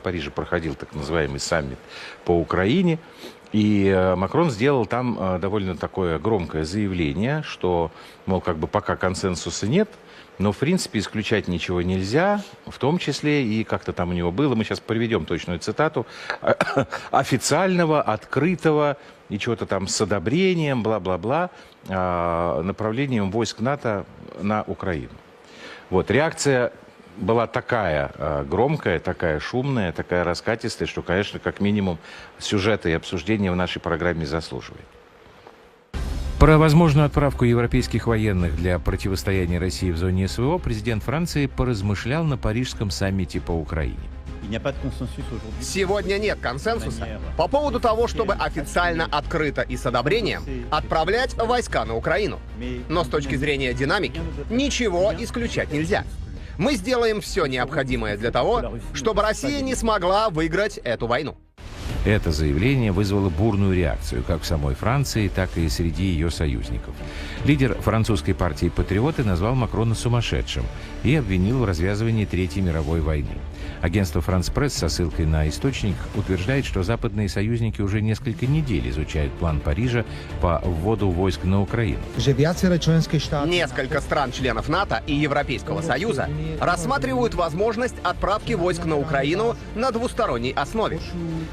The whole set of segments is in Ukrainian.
В Париже проходил так называемый саммит по Украине, и э, Макрон сделал там э, довольно такое громкое заявление, что, мол, как бы пока консенсуса нет, но, в принципе, исключать ничего нельзя, в том числе и как-то там у него было, мы сейчас приведем точную цитату, официального, открытого и чего-то там с одобрением, бла-бла-бла, а, направлением войск НАТО на Украину. Вот, реакция была такая э, громкая, такая шумная, такая раскатистая, что, конечно, как минимум сюжета и обсуждения в нашей программе заслуживает. Про возможную отправку европейских военных для противостояния России в зоне СВО президент Франции поразмышлял на парижском саммите по Украине. Сегодня нет консенсуса по поводу того, чтобы официально, открыто и с одобрением отправлять войска на Украину. Но с точки зрения динамики ничего исключать нельзя. Мы сделаем все необходимое для того, чтобы Россия не смогла выиграть эту войну. Это заявление вызвало бурную реакцию как в самой Франции, так и среди ее союзников. Лидер французской партии «Патриоты» назвал Макрона сумасшедшим и обвинил в развязывании Третьей мировой войны. Агентство «Франс Пресс» со ссылкой на источник утверждает, что западные союзники уже несколько недель изучают план Парижа по вводу войск на Украину. Несколько стран-членов НАТО и Европейского Союза рассматривают возможность отправки войск на Украину на двусторонней основе.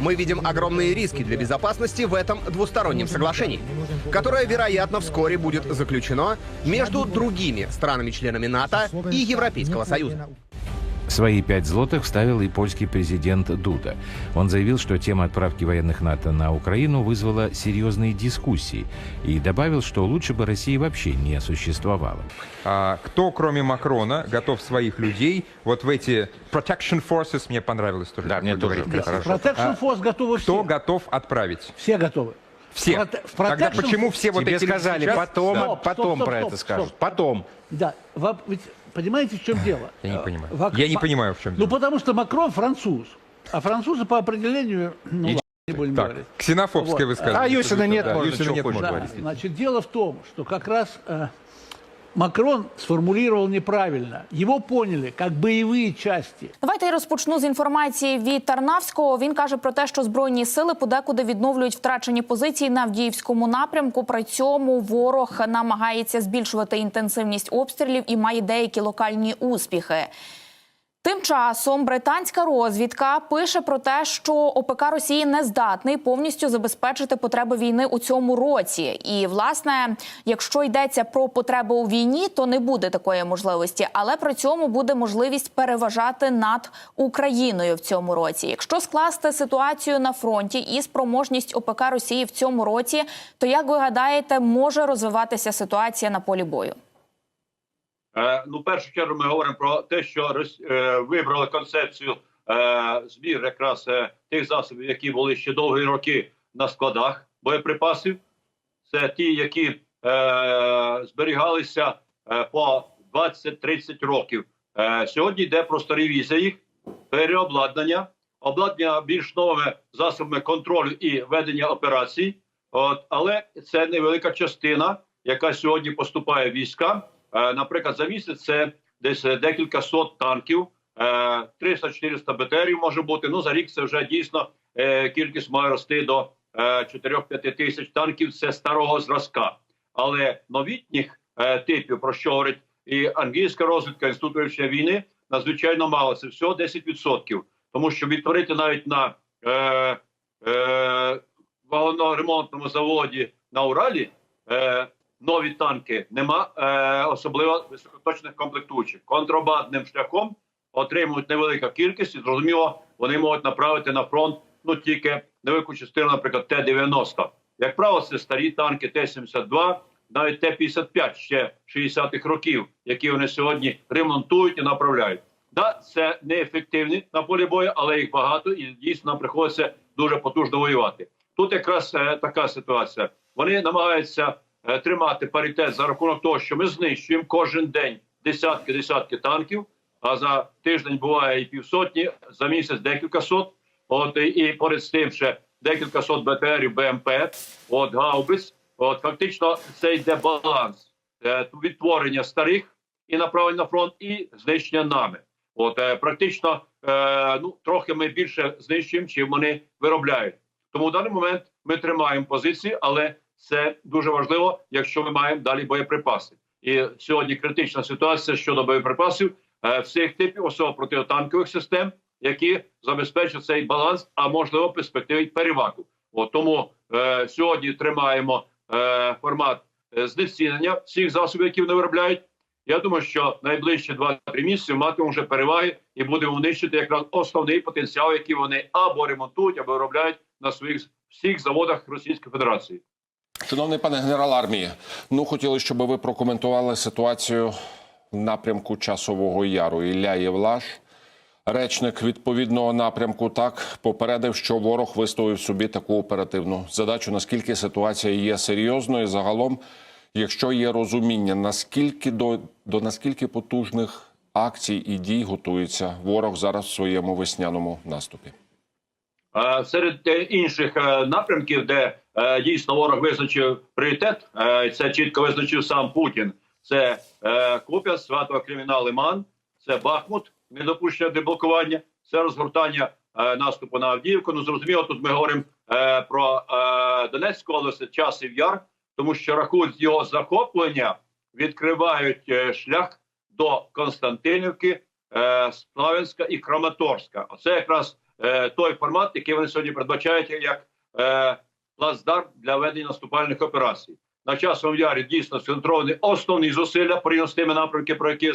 Мы видим огромные риски для безопасности в этом двустороннем соглашении, которое, вероятно, вскоре будет заключено между другими странами-членами НАТО и Европейского Союза. Свои пять злотых вставил и польский президент Дуда. Он заявил, что тема отправки военных НАТО на Украину вызвала серьезные дискуссии и добавил, что лучше бы России вообще не существовало. А, кто, кроме Макрона, готов своих людей вот в эти protection forces, мне понравилось тоже. Да, мне тоже хорошо. Protection Force готовы Кто все. готов отправить? Все готовы. Все. В Тогда почему все вот Тебе эти сказали, сейчас- потом, Стоп, потом стоп, про стоп, это стоп, скажут. стоп. Потом. Да, во- ведь понимаете, в чем дело? Я не Э, понимаю. вак- Я не ма- понимаю, в чем Ну, дело. потому что Макрон француз. А французы по определению... Ну, ладно, не будем Так, говорить. ксенофобское Вот. высказывание. А Юсина нет, Да, можно Юсина чего нет, хочешь можно. Да, говорить. значит, дело в том, что как раз э, Макрон сформулировал неправильно. Его поняли как боевые части. Давайте я розпочну з інформації від Тарнавського. Він каже про те, що збройні сили подекуди відновлюють втрачені позиції на Авдіївському напрямку. При цьому ворог намагається збільшувати інтенсивність обстрілів і має деякі локальні успіхи. Тим часом британська розвідка пише про те, що ОПК Росії не здатний повністю забезпечити потреби війни у цьому році. І власне, якщо йдеться про потреби у війні, то не буде такої можливості, але при цьому буде можливість переважати над Україною в цьому році. Якщо скласти ситуацію на фронті і спроможність ОПК Росії в цьому році, то як ви гадаєте, може розвиватися ситуація на полі бою? Е, Ну, в першу чергу, ми говоримо про те, що е, вибрали концепцію е, збір якраз тих засобів, які були ще довгі роки на складах боєприпасів. Це ті, які зберігалися по 20-30 років. Сьогодні йде просто ревізія їх, переобладнання, обладнання більш новими засобами контролю і ведення операцій. От, але це невелика частина, яка сьогодні поступає в війська. Е, наприклад, за місяць це десь е, декілька сот танків, е, 300-400 БТРів може бути. Ну за рік це вже дійсно е, кількість має рости до е, 4-5 тисяч танків. Це старого зразка. Але новітніх е, типів, про що говорить і англійська розвідка інституту вивчення війни, надзвичайно мало. Це всього 10%. Тому що відтворити навіть на е, е, вагоноремонтному заводі на Уралі е, нові танки нема е, особливо високоточних комплектуючих. Контрабандним шляхом отримують невелика кількість, і зрозуміло, вони можуть направити на фронт ну тільки невелику частину, наприклад, Т-90. Як правило, це старі танки Т-72, навіть Т-55 ще 60-х років, які вони сьогодні ремонтують і направляють. Да, це неефективні на полі бою, але їх багато і дійсно нам приходиться дуже потужно воювати. Тут якраз е, така ситуація. Вони намагаються тримати паритет за рахунок того, що ми знищуємо кожен день десятки десятки танків. А за тиждень буває і півсотні, за місяць декілька сот. От і, поряд з тим ще декілька сот БТРів, БМП, от гаубиць. От фактично це йде баланс е, відтворення старих і направлення на фронт, і знищення нами. От е, практично е, ну трохи ми більше знищуємо, чим вони виробляють. Тому в даний момент ми тримаємо позиції, але це дуже важливо, якщо ми маємо далі боєприпаси. І сьогодні критична ситуація щодо боєприпасів е, всіх типів, особливо протитанкових систем, які забезпечують цей баланс, а можливо перспективі перевагу. От тому е, сьогодні тримаємо е, формат е, знецінення всіх засобів, які вони виробляють. Я думаю, що найближчі 2-3 місяці матимемо вже переваги і будемо нищити якраз основний потенціал, який вони або ремонтують, або виробляють на своїх всіх заводах Російської Федерації. Шановний пане генерал армії, ну хотіли, щоб ви прокоментували ситуацію в напрямку часового яру. Ілля Євлаш, речник відповідного напрямку, так попередив, що ворог виставив собі таку оперативну задачу. Наскільки ситуація є серйозною? Загалом, якщо є розуміння, наскільки до, до наскільки потужних акцій і дій готується ворог зараз в своєму весняному наступі? Е, Серед е, інших е, напрямків, де дійсно ворог визначив пріоритет, це чітко визначив сам Путін. Це Куп'яс, Сватова Креміна Лиман, це Бахмут, недопущення деблокування, це розгортання наступу на Авдіївку. Ну зрозуміло, тут ми говоримо про Донецьку область, часів яр, тому що рахують його захоплення, відкривають шлях до Константинівки, Славянська і Краматорська. Оце якраз е, той формат, який вони сьогодні передбачають як е, плацдарм для ведення наступальних операцій. На часовому ярі дійсно сконцентровані основні зусилля порівняно з тими напрямки, про які я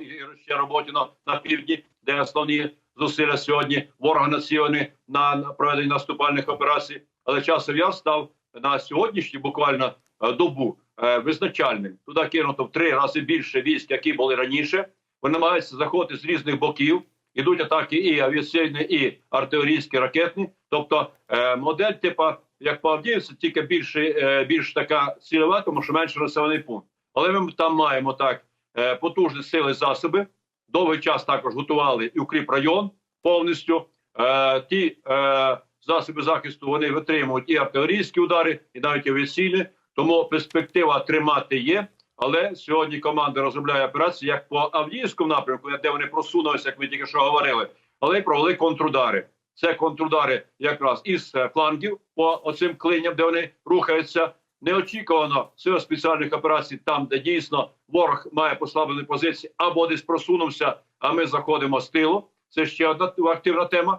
і ще Роботіно на півдні, де основні зусилля сьогодні ворога націлені на на проведення наступальних операцій. Але часов яр став на сьогоднішню буквально е, добу е, визначальним. Туди кинуто в три рази більше військ, які були раніше. Вони намагаються заходити з різних боків. Ідуть атаки і авіаційні, і артилерійські, ракетні. Тобто е, модель, типа як по Авдіївці, тільки більше, е, більш така цільова, тому що менше населений пункт. Але ми там маємо так е, потужні сили засоби. Довгий час також готували і укріп район повністю. Е, ті е, засоби захисту вони витримують і артилерійські удари, і навіть авіаційні. Тому перспектива тримати є. Але сьогодні команда розробляє операції як по Авдіївському напрямку, де вони просунулися, як ми тільки що говорили, але й провели контрудари. Це контрудари якраз із е, флангів по оцим клиням, де вони рухаються. Неочікувано сил спеціальних операцій, там, де дійсно ворог має послаблені позиції, або десь просунувся, а ми заходимо з тилу. Це ще одна активна тема,